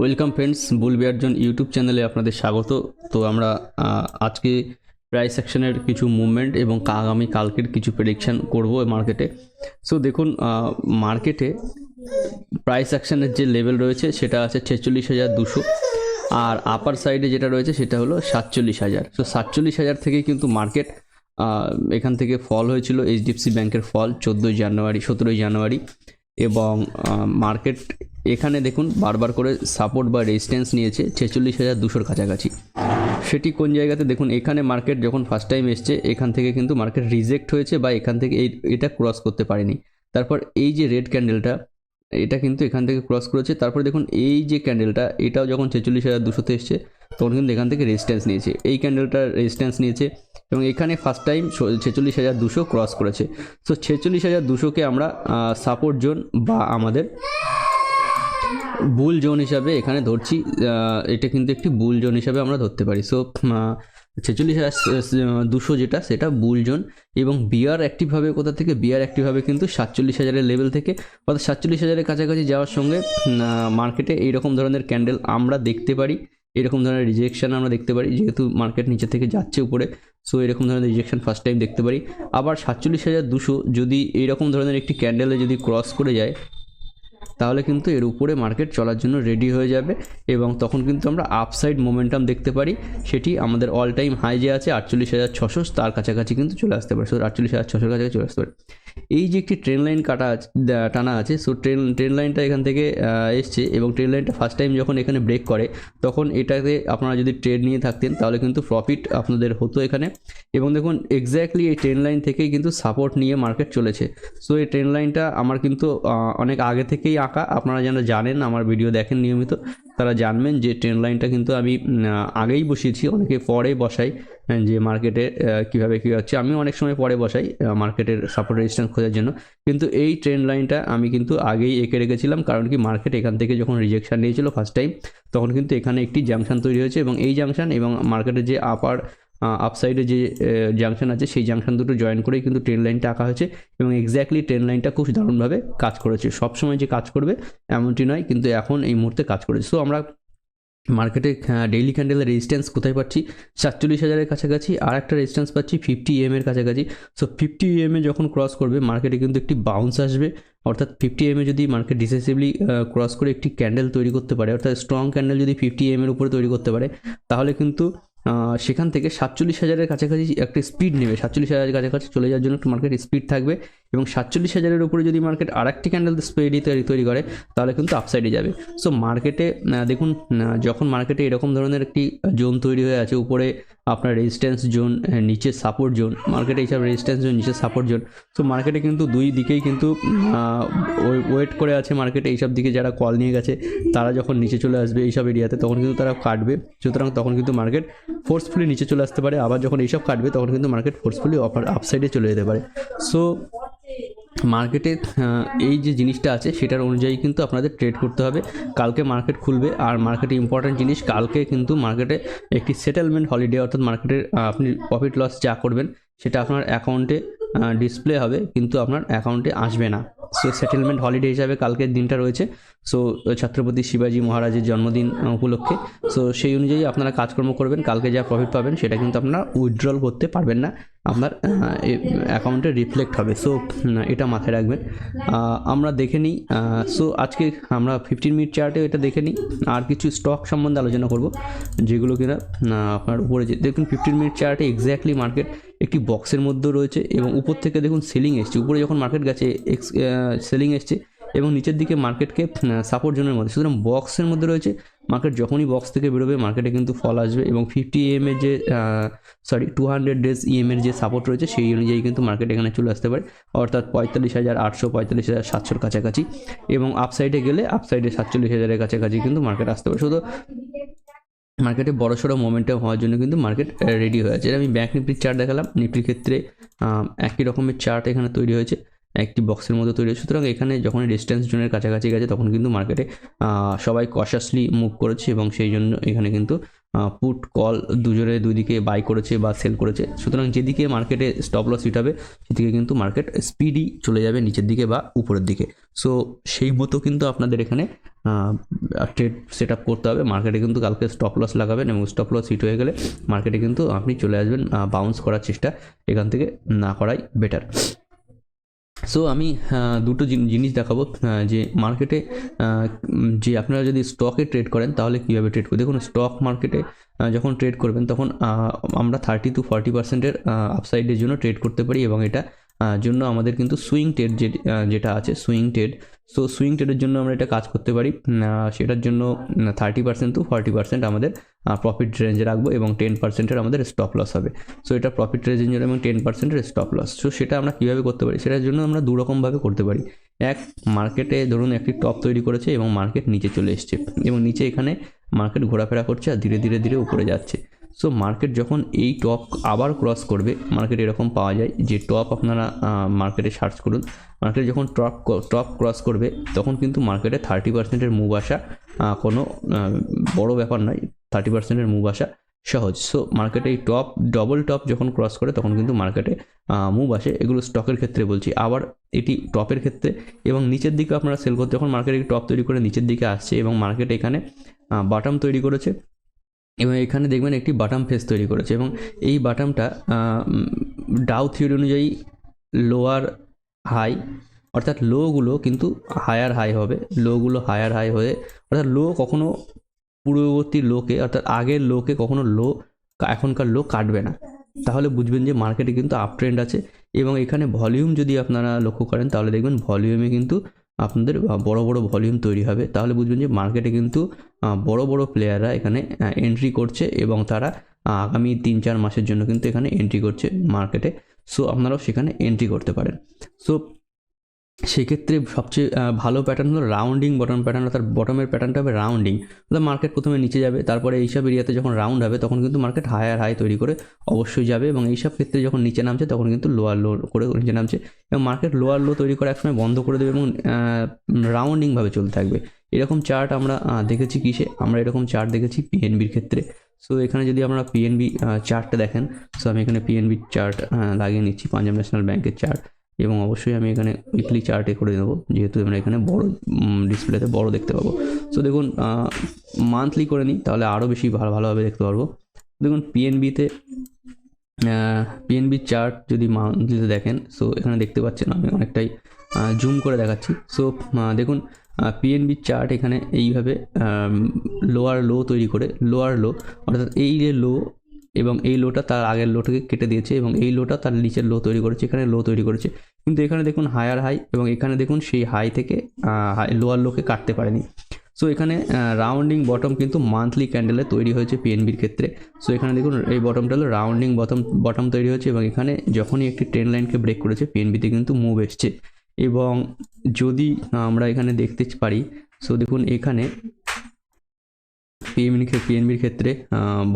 Welcome friends, Bull Bearzone YouTube চ্যানেলে আপনাদের স্বাগত। তো আমরা আজকে প্রাইস সেকশনের কিছু মুভমেন্ট এবং আগামী কালকের কিছু প্রেডিকশন করব মার্কেটে সো দেখুন মার্কেটে প্রাইস অ্যাকশনের যে লেভেল রয়েছে সেটা আছে ছেচল্লিশ হাজার দুশো। আর আপার সাইডে যেটা রয়েছে সেটা হলো সাতচল্লিশ হাজার। সো সাতচল্লিশ হাজার থেকেই কিন্তু মার্কেট এখান থেকে ফল হয়েছিল এইচডিএফসি ব্যাংকের ফল চোদ্দোই জানুয়ারি, সতেরোই জানুয়ারি। এবং মার্কেট এখানে দেখুন বারবার করে সাপোর্ট বা রেজিস্ট্যান্স নিয়েছে ছেচল্লিশ হাজার দুশোর কাছাকাছি। সেটি কোন জায়গাতে? দেখুন, এখানে মার্কেট যখন ফার্স্ট টাইম এসছে, এখান থেকে কিন্তু মার্কেট রিজেক্ট হয়েছে বা এখান থেকে এই, এটা ক্রস করতে পারেনি। তারপর এই যে রেড ক্যান্ডেলটা এটা কিন্তু এখান থেকে ক্রস করেছে। তারপরে দেখুন, এই যে ক্যান্ডেলটা এটাও যখন ছেচল্লিশ হাজার দুশোতে এসছে, তখন কিন্তু এখান থেকে রেজিস্ট্যান্স নিয়েছে। এই ক্যান্ডেলটা রেজিস্ট্যান্স নিয়েছে এবং এখানে ফার্স্ট টাইম ছেচল্লিশ হাজার দুশো ক্রস করেছে। সো ছেচল্লিশ হাজার দুশোকে আমরা সাপোর্ট জোন বা আমাদের বুল জোন হিসাবে এখানে ধরছি এটা কিন্তু একটি বুল জোন হিসাবে আমরা ধরতে পারি। সো ছেচল্লিশ দুশো যেটা, সেটা বুল জোন। এবং বিয়ার অ্যাক্টিভ হবে কোথা থেকে? বিয়ার অ্যাক্টিভ হবে কিন্তু সাতচল্লিশ হাজারের লেভেল থেকে। অর্থাৎ সাতচল্লিশ হাজারের কাছাকাছি যাওয়ার সঙ্গে মার্কেটে এইরকম ধরনের ক্যান্ডেল আমরা দেখতে পারি। এরকম ধরনের রিজেকশান আমরা দেখতে পারি, যেহেতু মার্কেট নিচে থেকে যাচ্ছে উপরে। সো এরকম ধরনের রিজেকশান ফার্স্ট টাইম দেখতে পারি। আবার সাতচল্লিশ হাজার দুশো যদি এইরকম ধরনের একটি ক্যান্ডেলে যদি ক্রস করে যায় তাহলে কিন্তু এর উপরে মার্কেট চলার জন্য রেডি হয়ে যাবে এবং তখন কিন্তু আমরা আপসাইড মোমেন্টাম দেখতে পারি। সেটি আমাদের অল টাইম হাই যে আছে আটচল্লিশ হাজার ছশো, তার কাছাকাছি কিন্তু চলে আসতে পারে। আটচল্লিশ হাজার ছশোর কাছাকাছি চলে আসতে পারে। এই যে একটি ট্রেন লাইন কাটা আছে টানা আছে সো ট্রেন ট্রেন লাইনটা এখান থেকে এসছে এবং ট্রেন লাইনটা ফার্স্ট টাইম যখন এখানে ব্রেক করে, তখন এটাতে আপনারা যদি ট্রেড নিয়ে থাকতেন, তাহলে কিন্তু প্রফিট আপনাদের হতো এখানে। এবং দেখুন এক্স্যাক্টলি এই ট্রেন লাইন থেকেই কিন্তু সাপোর্ট নিয়ে মার্কেট চলেছে। সো এই ট্রেন লাইনটা আমার কিন্তু অনেক আগে থেকেই আঁকা। আপনারা যেন জানেন, আমার ভিডিও দেখেন নিয়মিত। তারা জানবেন যে ট্রেন লাইনটা কিন্তু আমি আগেই বসিয়েছি, অনেকে পরে বসাই যে মার্কেটে কীভাবে কী হচ্ছে। আমি অনেক সময় পরে বসাই মার্কেটের সাপোর্ট রেজিস্ট্যান্স খোঁজার জন্য। কিন্তু এই ট্রেন লাইনটা আমি কিন্তু আগেই এঁকে রেখেছিলাম, কারণ কি মার্কেট এখান থেকে যখন রিজেকশান নিয়েছিল ফার্স্ট টাইম তখন কিন্তু এখানে একটি জাংশন তৈরি হয়েছে এবং এই জাংশন এবং মার্কেটের যে আপার আপসাইডে যে জাংশন আছে, সেই জাংশন দুটো জয়েন করেই কিন্তু ট্রেন লাইনটা আঁকা হয়েছে এবং এক্স্যাক্টলি ট্রেন লাইনটা খুব দারুণভাবে কাজ করেছে। সবসময় যে কাজ করবে, এমনটি নয়, কিন্তু এখন এই মুহূর্তে কাজ করেছে। সো আমরা মার্কেটে ডেইলি ক্যান্ডেলের রেজিস্ট্যান্স কোথায় পাচ্ছি? সাতচল্লিশ হাজারের কাছাকাছি। আর একটা রেজিস্ট্যান্স পাচ্ছি ফিফটি এম এর কাছাকাছি। সো ফিফটি এম এ যখন ক্রস করবে মার্কেটে কিন্তু একটি বাউন্স আসবে। অর্থাৎ ফিফটি এম এ যদি মার্কেট ডিসেসিভলি ক্রস করে একটি ক্যান্ডেল তৈরি করতে পারে, অর্থাৎ স্ট্রং ক্যান্ডেল যদি ফিফটি এম এর উপরে তৈরি করতে পারে, তাহলে কিন্তু সেখান থেকে সাতচল্লিশ হাজারের কাছাকাছি একটা স্পিড নেবে। সাতচল্লিশ হাজারের কাছাকাছি চলে যাওয়ার জন্য একটা মার্কেট স্পিড থাকবে। এবং সাতচল্লিশ হাজারের উপরে যদি মার্কেট আর একটি ক্যান্ডেল স্পিড তৈরি তৈরি করে, তাহলে কিন্তু আপসাইডে যাবে। সো মার্কেটে দেখুন যখন মার্কেটে এরকম ধরনের একটি জোন তৈরি হয়ে আছে, উপরে আপনার রেজিস্ট্যান্স জোন নিচে সাপোর্ট জোন মার্কেটে এইসব রেজিস্ট্যান্স জোন নিচে সাপোর্ট জোন সো মার্কেটে কিন্তু দুই দিকেই কিন্তু ওয়েট করে আছে মার্কেটে এইসব দিকে যারা কল নিয়ে গেছে, তারা যখন নিচে চলে আসবে এইসব এরিয়াতে তখন কিন্তু তারা কাটবে। সুতরাং তখন কিন্তু মার্কেট ফোর্সফুলি নিচে চলে আসতে পারে, আবার যখন এইসব কাটবে, তখন কিন্তু মার্কেট ফোর্সফুলি অফার আপসাইডে চলে যেতে পারে। সো মার্কেটে এই যে জিনিসটা আছে, সেটার অনুযায়ী কিন্তু আপনাদের ট্রেড করতে হবে। কালকে মার্কেট খুলবে, আর মার্কেটে ইম্পর্ট্যান্ট জিনিস, কালকে কিন্তু মার্কেটে একটি সেটেলমেন্ট হলিডে অর্থাৎ মার্কেটের আপনি প্রফিট লস যা করবেন, সেটা আপনার অ্যাকাউন্টে ডিসপ্লে হবে, কিন্তু আপনার অ্যাকাউন্টে আসবে না। সো সেটেলমেন্ট হলিডে হিসাবে কালকের দিনটা রয়েছে। সো ছত্রপতি শিবাজি মহারাজের জন্মদিন উপলক্ষে। সো সেই অনুযায়ী আপনারা কাজকর্ম করবেন, কালকে যা প্রফিট পাবেন, সেটা কিন্তু আপনারা উইথড্রল করতে পারবেন না। আপনার অ্যাকাউন্টে রিফ্লেক্ট হবে। সো এটা মাথায় রাখবেন। আমরা দেখে নিই সো আজকে আমরা ফিফটিন মিনিট চার্টে এটা দেখে নিই। আর কিছু স্টক সম্বন্ধে আলোচনা করব, যেগুলো কিনা আপনার উপরে যে, দেখুন ফিফটিন মিনিট চার্টে এক্স্যাক্টলি মার্কেট একটি বক্সের মধ্যে রয়েছে এবং উপর থেকে দেখুন সেলিং এসছে। উপরে যখন মার্কেট গেছে সেলিং এসছে এবং নিচের দিকে মার্কেটকে সাপোর্ট জোনের মধ্যে। সুতরাং বক্সের মধ্যে রয়েছে। মার্কেট যখনই বক্স থেকে বেরোবে মার্কেটে কিন্তু ফল আসবে এবং ফিফটি এম এর যে sorry two hundred days EM এর যে সাপোর্ট রয়েছে, সেই অনুযায়ী কিন্তু মার্কেট এখানে চলে আসতে পারে। অর্থাৎ পঁয়তাল্লিশ হাজার আটশো পঁয়তাল্লিশ হাজার সাতশোর কাছাকাছি এবং আপসাইডে গেলে আপসাইডে সাতচল্লিশ হাজারের কাছাকাছি কিন্তু মার্কেট আসতে পারে। শুধু মার্কেটে বড় সড়ো মোমেন্টাম হওয়ার জন্য কিন্তু মার্কেট রেডি হয়ে আছে। আমি ব্যাঙ্ক নিফটির চার্ট দেখালাম। নিফটির ক্ষেত্রে একই রকমের চার্ট এখানে তৈরি হয়েছে। একটি বক্সের মতো তৈরি সুতরাং এখানে যখন রেজিস্ট্যান্স জোনের কাছাকাছি গেছে, তখন কিন্তু মার্কেটে সবাই কশাসলি মুভ করেছে এবং সেই জন্য এখানে কিন্তু পুট কল দুজনে দুদিকে বাই করেছে বা সেল করেছে। সুতরাং যেদিকে মার্কেটে স্টপ লস হিট হবে সেদিকে কিন্তু মার্কেট স্পিডই চলে যাবে নিচের দিকে বা উপরের দিকে। সো সেই মতো কিন্তু আপনাদের এখানে ট্রেড সেট আপ করতে হবে। মার্কেটে কিন্তু কালকে স্টপ লস লাগাবেন এবং স্টপ লস হিট হয়ে গেলে মার্কেটে কিন্তু আপনি চলে আসবেন বাউন্স করার চেষ্টা। এখান থেকে না করাই বেটার সো আমি দুটো জিনিস দেখাবো যে মার্কেটে যে আপনারা যদি স্টকে ট্রেড করেন, তাহলে কীভাবে ট্রেড করবেন? দেখুন স্টক মার্কেটে যখন ট্রেড করবেন, তখন আমরা থার্টি টু ফর্টি পার্সেন্টের আপসাইডের জন্য ট্রেড করতে পারি এবং এটা জন্য আমাদের কিন্তু সুইং ট্রেড যে যেটা আছে সুইং ট্রেড সো সুইং ট্রেডের জন্য আমরা এটা কাজ করতে পারি। সেটার জন্য thirty percent to forty percent আমাদের প্রফিট রেঞ্জে রাখব এবং টেন পার্সেন্টের আমাদের স্টপ লস হবে। সো এটা প্রফিট রেঞ্জের এবং টেন পার্সেন্টের স্টপ লস সো সেটা আমরা কীভাবে করতে পারি? সেটার জন্য আমরা দুরকমভাবে করতে পারি। এক মার্কেটে ধরুন একটি টপ তৈরি করেছে এবং মার্কেট নিচে চলে এসছে এবং নিচে এখানে মার্কেট ঘোরাফেরা করছে আর ধীরে ধীরে ধীরে উপরে যাচ্ছে। সো মার্কেট যখন এই টপ আবার ক্রস করবে মার্কেট এরকম পাওয়া যায় যে টপ আপনারা মার্কেটে সার্চ করুন। মার্কেট যখন টপ টপ ক্রস করবে, তখন কিন্তু মার্কেটে থার্টি পার্সেন্টের মুভ আসা কোনো বড় ব্যাপার নয় থার্টি পার্সেন্টের মুভ আসা সহজ। সো মার্কেটে এই টপ ডবল টপ যখন ক্রস করে, তখন কিন্তু মার্কেটে মুভ আসে। এগুলো স্টকের ক্ষেত্রে বলছি। আবার এটি টপের ক্ষেত্রে এবং নিচের দিকে আপনারা সেল করতে যখন মার্কেটে টপ তৈরি করে নিচের দিকে আসছে এবং মার্কেট এখানে বাটাম তৈরি করেছে এবং এখানে দেখবেন একটি বাটাম ফেস তৈরি করেছে এবং এই বাটামটা ডাউ থিওরি অনুযায়ী লোয়ার হাই অর্থাৎ লোগুলো কিন্তু হায়ার হাই হবে লোগুলো হায়ার হাই হয়ে, অর্থাৎ লো কখনো পূর্ববর্তী লোকে অর্থাৎ আগের লোকে কখনো লো এখনকার লো কাটবে না। তাহলে বুঝবেন যে মার্কেটে কিন্তু আপ ট্রেন্ড আছে এবং এখানে ভলিউম যদি আপনারা লক্ষ্য করেন, তাহলে দেখবেন ভলিউমে কিন্তু আপনাদের বড় বড় ভলিউম তৈরি হবে। তাহলে বুঝবেন যে মার্কেটে কিন্তু বড় বড় প্লেয়াররা এখানে এন্ট্রি করছে এবং তারা আগামী তিন চার মাসের জন্য কিন্তু এখানে এন্ট্রি করছে মার্কেটে সো আপনারাও সেখানে এন্ট্রি করতে পারেন। সো সেক্ষেত্রে সবচেয়ে ভালো প্যাটার্ন হলো রাউন্ডিং বটম প্যাটার্ন অর্থাৎ বটমের প্যাটার্নটা হবে রাউন্ডিং অর্থাৎ মার্কেট প্রথমে নিচে যাবে, তারপরে এইসব এরিয়াতে যখন রাউন্ড হবে, তখন কিন্তু মার্কেট হায়ার হাই তৈরি করে অবশ্যই যাবে এবং এইসব ক্ষেত্রে যখন নিচে নামছে, তখন কিন্তু লোয়ার লো করে নিচে নামছে এবং মার্কেট লোয়ার লো তৈরি করে একসময় বন্ধ করে দেবে এবং রাউন্ডিংভাবে চলতে থাকবে। এরকম চার্ট আমরা দেখেছি কিসে? আমরা এরকম চার্ট দেখেছি পিএনবির ক্ষেত্রে। সো এখানে যদি আমরা পিএনবি চার্টটা দেখেন সো আমি এখানে পিএনবি চার্ট লাগিয়ে নিচ্ছি পাঞ্জাব ন্যাশনাল ব্যাংকের চার্ট এবং অবশ্যই আমি এখানে উইকলি চার্টে করে দেবো। যেহেতু আমরা এখানে বড় ডিসপ্লেতে বড় দেখতে পাবো। সো দেখুন মান্থলি করে নিই, তাহলে আরও বেশি ভালো ভালোভাবে দেখতে পারব। দেখুন পিএনবিতে পিএনবি চার্ট যদি মান্থলিতে দেখেন সো এখানে দেখতে পাচ্ছেন আমি অনেকটাই জুম করে দেখাচ্ছি। সো দেখুন পিএনবি চার্ট এখানে এইভাবে লোয়ার লো তৈরি করে লোয়ার লো অর্থাৎ এই যে লো এবং এই লোটা তার আগের লোটাকে কেটে দিয়েছে এবং এই লোটা তার নিচের লো তৈরি করেছে, এখানে লো তৈরি করেছে। কিন্তু এখানে দেখুন হায়ার হাই এবং এখানে দেখুন সেই হাই থেকে লোয়ার লোকে কাটতে পারেনি। সো এখানে রাউন্ডিং বটম কিন্তু মান্থলি ক্যান্ডেলে তৈরি হয়েছে পিএনবির ক্ষেত্রে। সো এখানে দেখুন এই বটমটা হলো রাউন্ডিং বটম বটম তৈরি হয়েছে এবং এখানে যখনই একটি ট্রেন লাইনকে ব্রেক করেছে পিএনবিতে কিন্তু মুভ এসছে। এবং যদি আমরা এখানে দেখতে পারি সো দেখুন এখানে পিএমবির পিএনবির ক্ষেত্রে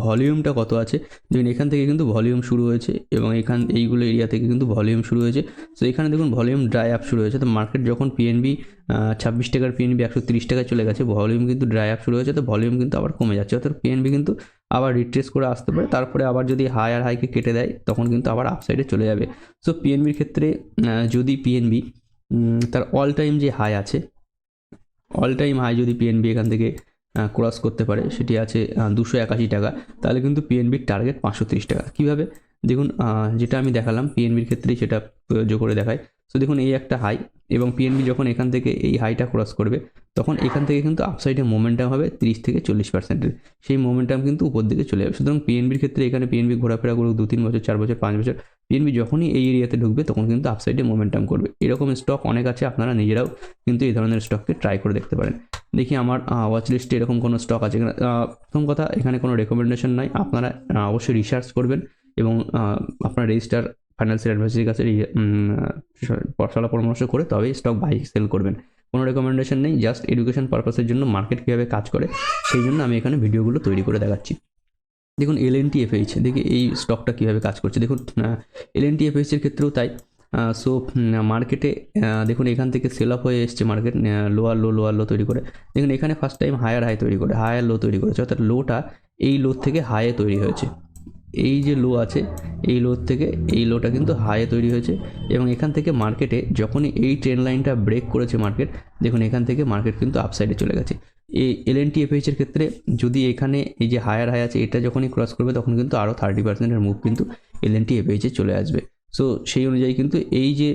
ভলিউমটা কত আছে? দেখুন এখান থেকে কিন্তু ভলিউম শুরু হয়েছে এবং এখান এইগুলো এরিয়া থেকে কিন্তু ভলিউম শুরু হয়েছে। সো এখানে দেখুন ভলিউম ড্রাই আপ শুরু হয়েছে। তো মার্কেট যখন পিএনবি ছাব্বিশ টাকার পিএনবি একশো তিরিশ টাকায় চলে গেছে ভলিউম কিন্তু ড্রাই আপ শুরু হয়েছে। তো ভলিউম কিন্তু আবার কমে যাচ্ছে। অর্থাৎ পিএনবি কিন্তু আবার রিট্রেস করে আসতে পারে। তারপরে আবার যদি হাই আর হাইকে কেটে দেয়, তখন কিন্তু আবার আপসাইডে চলে যাবে। সো পিএনবির ক্ষেত্রে যদি পিএনবি তার অল টাইম যে হাই আছে অল টাইম হাই যদি পিএনবি এখান থেকে ক্রস করতে পারে, সেটি আছে দুশো একাশি টাকা। তাহলে কিন্তু পিএনবির টার্গেট পাঁচশো তিরিশ টাকা। কীভাবে? দেখুন যেটা আমি দেখালাম পিএনবির ক্ষেত্রেই সেটা প্রযোজ্য করে দেখায়। তো দেখুন, এই একটা হাই এবং পিএনবি যখন এখান থেকে এই হাইটা ক্রস করবে, তখন এখান থেকে কিন্তু আপসাইডে মোমেন্টাম হবে তিরিশ থেকে চল্লিশ পার্সেন্টের সেই মোমেন্টাম কিন্তু উপর দিকে চলে যাবে। সুতরাং পিএনবির ক্ষেত্রে এখানে পিএনবি ঘোরাফেরা করুক দু তিন বছর, চার বছর, পাঁচ বছর পিএনবি যখনই এই এরিয়াতে ঢুকবে, তখন কিন্তু আপসাইডে মোমেন্টাম করবে। এরকম স্টক অনেক আছে, আপনারা নিজেরাও কিন্তু এই ধরনের স্টককে ট্রাই করে দেখতে পারেন। দেখি আমার ওয়াচ লিস্টে এরকম কোনো স্টক আছে প্রথম কথা, এখানে কোনো রেকমেন্ডেশন নাই। আপনারা অবশ্যই রিসার্চ করবেন এবং আপনার রেজিস্টার ফাইন্যান্সিয়াল অ্যাডভাইসারির কাছে সলা পরামর্শ করে তবেই স্টক বাই সেল করবেন। কোনো রেকমেন্ডেশন নেই জাস্ট এডুকেশন পারপাসের জন্য মার্কেট কীভাবে কাজ করে, সেই জন্য আমি এখানে ভিডিওগুলো তৈরি করে দেখাচ্ছি। দেখুন এল এন দেখি এই স্টকটা কীভাবে কাজ করছে। দেখুন এল এন টি এফএইচের ক্ষেত্রেও তাই। সো মার্কেটে দেখুন, এখান থেকে সেল আপ হয়ে এসছে market lower low lower low তৈরি করে। দেখুন, এখানে ফার্স্ট টাইম হায়ার হাই তৈরি করে হায়ার লো তৈরি করেছে। অর্থাৎ লোটা এই লো থেকে হাইয়ে তৈরি হয়েছে। এই যে লো আছে, এই লোর থেকে এই লোটা কিন্তু হাইয়ে তৈরি হয়েছে এবং এখান থেকে মার্কেটে যখনই এই ট্রেন লাইনটা ব্রেক করেছে মার্কেট দেখুন এখান থেকে মার্কেট কিন্তু আপসাইডে চলে গেছে। এই এল এন এফএইচের ক্ষেত্রে যদি এখানে এই যে হায়ার হাই আছে, এটা যখনই ক্রস করবে, তখন কিন্তু আরও থার্টি পার্সেন্টের মুভ কিন্তু এল এন চলে আসবে। সো সেই অনুযায়ী কিন্তু এই যে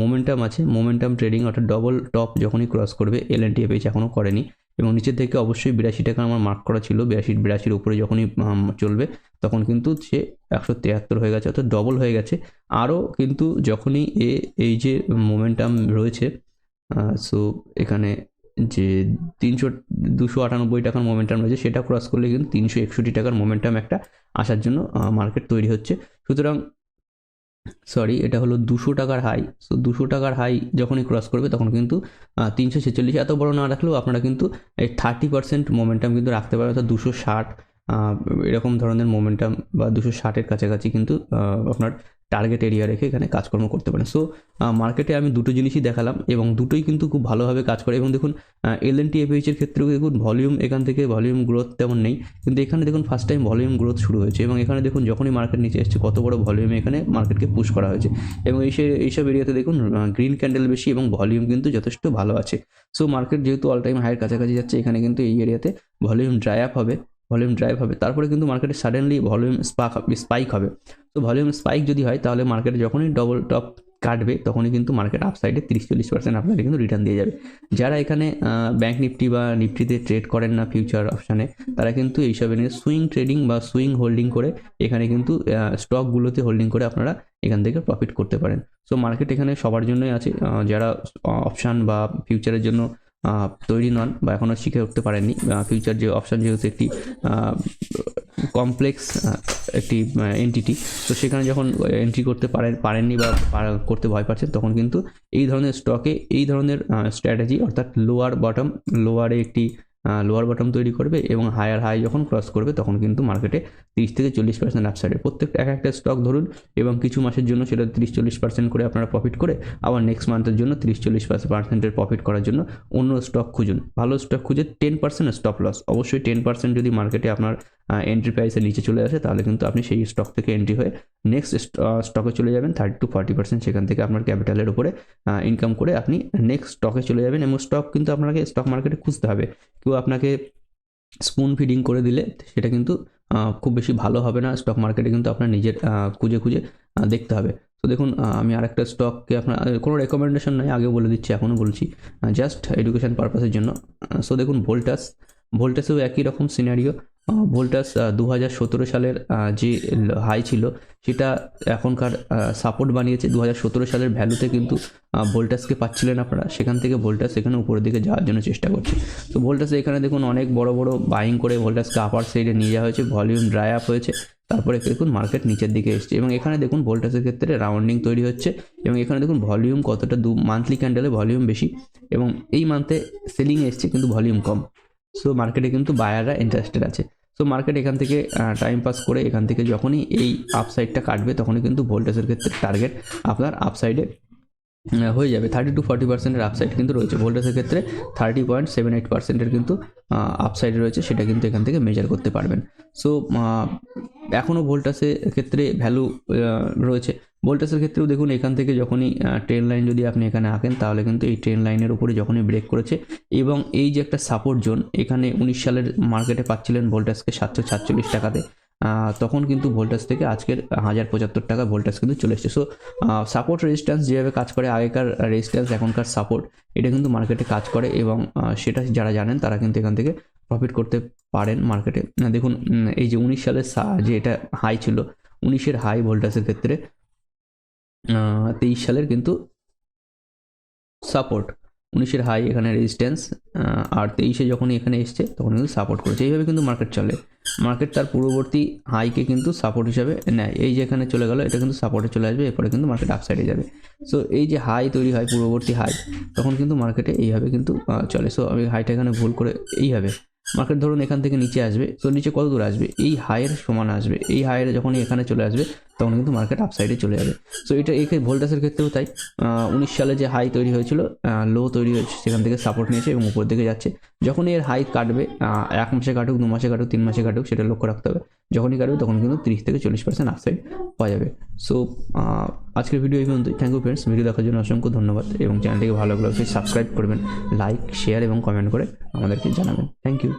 মোমেন্টাম আছে মোমেন্টাম ট্রেডিং অর্থাৎ ডবল টপ যখনই ক্রস করবে এল এন এখনও করেনি। এবং নিচের থেকে অবশ্যই বিরাশি টাকা আমার মার্ক করা ছিল। বিরাশি বিরাশির উপরে যখনই চলবে, তখন কিন্তু সে একশো তিয়াত্তর হয়ে গেছে, অর্থাৎ ডবল হয়ে গেছে। আরও কিন্তু যখনই এ, এই যে মোমেন্টাম রয়েছে সো এখানে যে তিনশো, দুশো আটানব্বই টাকার মোমেন্টাম রয়েছে, সেটা ক্রস করলে কিন্তু তিনশো একষট্টি টাকার মোমেন্টাম একটা আসার জন্য মার্কেট তৈরি হচ্ছে। সুতরাং সরি এটা হলো দুশো টাকার হাই সো দুশো টাকার হাই যখনই ক্রস করবে, তখন কিন্তু তিনশো ছেচল্লিশ এত বড় না রাখলেও আপনারা কিন্তু এই থার্টি পার্সেন্ট মোমেন্টাম কিন্তু রাখতে পারেন অর্থাৎ দুশো ষাট এরকম ধরনের মোমেন্টাম বা দুশো ষাটের কাছাকাছি কিন্তু আপনার টার্গেট এরিয়া রেখে এখানে কাজকর্ম করতে পারেন। সো মার্কেটে আমি দুটো জিনিসই দেখালাম এবং দুটোই কিন্তু খুব ভালোভাবে কাজ করে। এবং দেখুন এল এন টি এফএইচের ক্ষেত্রেও দেখুন ভলিউম এখান থেকে ভলিউম গ্রোথ তেমন নেই। কিন্তু এখানে দেখুন ফার্স্ট টাইম ভলিউম গ্রোথ শুরু হয়েছে এবং এখানে দেখুন, যখনই মার্কেট নিচে এসছে, কত বড় ভলিউমে এখানে মার্কেটকে পুশ করা হয়েছে। এবং এই এইসব এরিয়াতে দেখুন গ্রিন ক্যান্ডেল বেশি এবং ভলিউম কিন্তু যথেষ্ট ভালো আছে। সো মার্কেট যেহেতু অল টাইম হাইয়ের কাছাকাছি যাচ্ছে, এখানে কিন্তু এই এরিয়াতে ভলিউম ড্রাই আপ হবে। ভলিউম ড্রাইভ হবে। তারপরে কিন্তু মার্কেটে সাডেনলি ভলিউম স্পাক স্পাইক হবে। তো ভলিউম স্পাইক যদি হয়, তাহলে মার্কেটে যখনই ডবল টপ কাটবে, তখনই কিন্তু মার্কেট আপসাইডে তিরিশ চল্লিশ পার্সেন্ট আপনাকে কিন্তু রিটার্ন দিয়ে যাবে। যারা এখানে ব্যাঙ্ক নিফটি বা নিফটিতে ট্রেড করেন না ফিউচার অপশানে তারা কিন্তু এইসব এনে সুইং ট্রেডিং বা সুইং হোল্ডিং করে এখানে কিন্তু স্টকগুলোতে হোল্ডিং করে আপনারা এখান থেকে প্রফিট করতে পারেন। সো মার্কেট এখানে সবার জন্যই আছে। যারা অপশান বা ফিউচারের জন্য তৈরি নন বা এখনও শিখে উঠতে পারেননি। ফিউচার যে অপশান যেহেতু একটি কমপ্লেক্স একটি এন্টিটি তো সেখানে যখন এন্ট্রি করতে পারেন পারেননি বা করতে ভয় পাচ্ছেন তখন কিন্তু এই ধরনের স্টকে এই ধরনের স্ট্র্যাটেজি অর্থাৎ লোয়ার বটম লোয়ারে একটি লোয়ার বটম তৈরি করবে এবং হায়ার হাই যখন ক্রস করবে তখন কিন্তু মার্কেটে তিরিশ থেকে চল্লিশ পার্সেন্ট আপসাইডে প্রত্যেকটা এক একটা স্টক ধরুন এবং কিছু মাসের জন্য সেটা তিরিশ চল্লিশ পার্সেন্ট করে আপনারা প্রফিট করে আবার নেক্সট মান্থের জন্য তিরিশ চল্লিশ পার্সেন্টের প্রফিট করার জন্য অন্য স্টক খুঁজুন। ভালো স্টক খুঁজে টেন পার্সেন্ট স্টপ লস অবশ্যই টেন পার্সেন্ট যদি মার্কেটে আপনার এন্ট্রি প্রাইসের নিচে চলে আসে, তাহলে কিন্তু আপনি সেই স্টক থেকে এন্ট্রি হয়ে নেক্সট স্টকে চলে যাবেন থার্টি টু ফর্টি পার্সেন্ট সেখান থেকে আপনার ক্যাপিটালের উপরে ইনকাম করে আপনি নেক্সট স্টকে চলে যাবেন এবং স্টক কিন্তু আপনাকে স্টক মার্কেটে খুঁজতে হবে। কেউ আপনাকে স্পুন ফিডিং করে দিলে সেটা কিন্তু খুব বেশি ভালো হবে না স্টক মার্কেটে কিন্তু আপনার নিজের খুঁজে খুঁজে দেখতে হবে। তো দেখুন আমি আরেকটা স্টককে আপনার কোনো রেকমেন্ডেশন নয় আগে বলে দিচ্ছি, এখনও বলছি জাস্ট এডুকেশন পারপাসের জন্য। সো দেখুন ভোল্টাস ভোল্টাসেও একই রকম সিনারিও ভোল্টাস দু হাজার সতেরো সালের যে হাই ছিল, সেটা এখনকার সাপোর্ট বানিয়েছে। দু হাজার সতেরো সালের ভ্যালুতে কিন্তু ভোল্টাসকে পাচ্ছিলেন আপনারা। সেখান থেকে ভোল্টাস এখানে উপরের দিকে যাওয়ার জন্য চেষ্টা করছে। তো ভোল্টাসে এখানে দেখুন, অনেক বড় বড় বাইং করে ভোল্টাসকে আপার সাইডে নিয়ে যাওয়া হয়েছে। ভলিউম ড্রাই আপ হয়েছে। তারপরে দেখুন মার্কেট নিচের দিকে এসছে। এবং এখানে দেখুন, ভোল্টাসের ক্ষেত্রে রাউন্ডিং তৈরি হচ্ছে। এবং এখানে দেখুন ভলিউম কতটা, দু মান্থলি ক্যান্ডেলে ভলিউম বেশি। এবং এই মান্থে সেলিং এসছে, কিন্তু ভলিউম কম। সো মার্কেটে কিন্তু বায়াররা ইন্টারেস্টেড আছে। সো মার্কেট এখান থেকে টাইম পাস করে এখান থেকে যখনই এই আপসাইডটা কাটবে, তখনই কিন্তু ভোল্টেজের ক্ষেত্রে টার্গেট আপনার আপসাইডে হয়ে যাবে। থার্টি টু ফর্টি পার্সেন্টের আপসাইড কিন্তু রয়েছে। ভোল্টেজের ক্ষেত্রে থার্টি পয়েন্ট সেভেন এইট পার্সেন্টের কিন্তু আপসাইড রয়েছে। সেটা কিন্তু এখান থেকে মেজার করতে পারবেন। সো এখনও ভোল্টাসের ক্ষেত্রে ভ্যালু রয়েছে। ভোল্টাসের ক্ষেত্রেও দেখুন, এখান থেকে যখনই ট্রেন লাইন যদি আপনি এখানে আঁকেন, তাহলে কিন্তু এই ট্রেন লাইনের উপরে যখনই ব্রেক করেছে, এবং এই যে একটা সাপোর্ট জোন এখানে উনিশ সালের মার্কেটে পাচ্ছিলেন ভোল্টাসকে সাতশো সাতচল্লিশ টাকাতে। তখন কিন্তু ভোল্টাস থেকে আজকের হাজার পঁচাত্তর টাকা ভোল্টাস কিন্তু চলে এসেছে। সো সাপোর্ট রেজিস্ট্যান্স যেভাবে কাজ করে, আগেকার রেজিস্ট্যান্স এখনকার সাপোর্ট এটা কিন্তু মার্কেটে কাজ করে এবং সেটা যারা জানেন তারা কিন্তু এখান থেকে প্রফিট করতে পারেন মার্কেটে দেখুন এই যে উনিশ সালের যে এটা হাই ছিল, উনিশের হাই ভোল্টাসের ক্ষেত্রে তেইশ সালের কিন্তু সাপোর্ট উনিশের হাই এখানে রেজিস্ট্যান্স আর তেইশে যখনই এখানে এসছে, তখন কিন্তু সাপোর্ট করেছে। এইভাবে কিন্তু মার্কেট চলে। মার্কেট তার পূর্ববর্তী হাইকে কিন্তু সাপোর্ট হিসাবে নেয়। এই যে এখানে চলে গেল, এটা কিন্তু সাপোর্টে চলে আসবে, এরপরে কিন্তু মার্কেট আপসাইডে যাবে। সো এই যে হাই তৈরি হয়, পূর্ববর্তী হাই তখন কিন্তু মার্কেটে এইভাবে কিন্তু চলে। সো আমি হাইটা এখানে ভুল করে, এইভাবে। মার্কেট ধরুন এখান থেকে নিচে আসবে, তো নিচে কত দূর আসবে? এই হাইয়ের সমান আসবে। এই হাইয়ের যখন এখানে চলে আসবে তখন কিন্তু মার্কেট আপসাইডে চলে যাবে। সো এটা এই ভোল্টাসের ক্ষেত্রেও তাই। উনিশ সালে যে হাই তৈরি হয়েছিল লো তৈরি হয়েছে, সেখান থেকে সাপোর্ট নিয়েছে এবং উপর দিকে যাচ্ছে। যখন এর হাই কাটবে এক মাসে কাটুক, দু মাসে কাটুক, তিন মাসে কাটুক, সেটা লক্ষ্য রাখতে হবে। যখনই কাটবে, তখন কিন্তু তিরিশ থেকে চল্লিশ পার্সেন্ট আপসাইড পাওয়া যাবে। সো আজকের ভিডিও এই পর্যন্তই। থ্যাংক ইউ ফ্রেন্ডস ভিডিও দেখার জন্য অসংখ্য ধন্যবাদ এবং চ্যানেলটিকে ভালো লাগলে সাবস্ক্রাইব করবেন লাইক শেয়ার এবং কমেন্ট করে আমাদেরকে জানাবেন। Thank you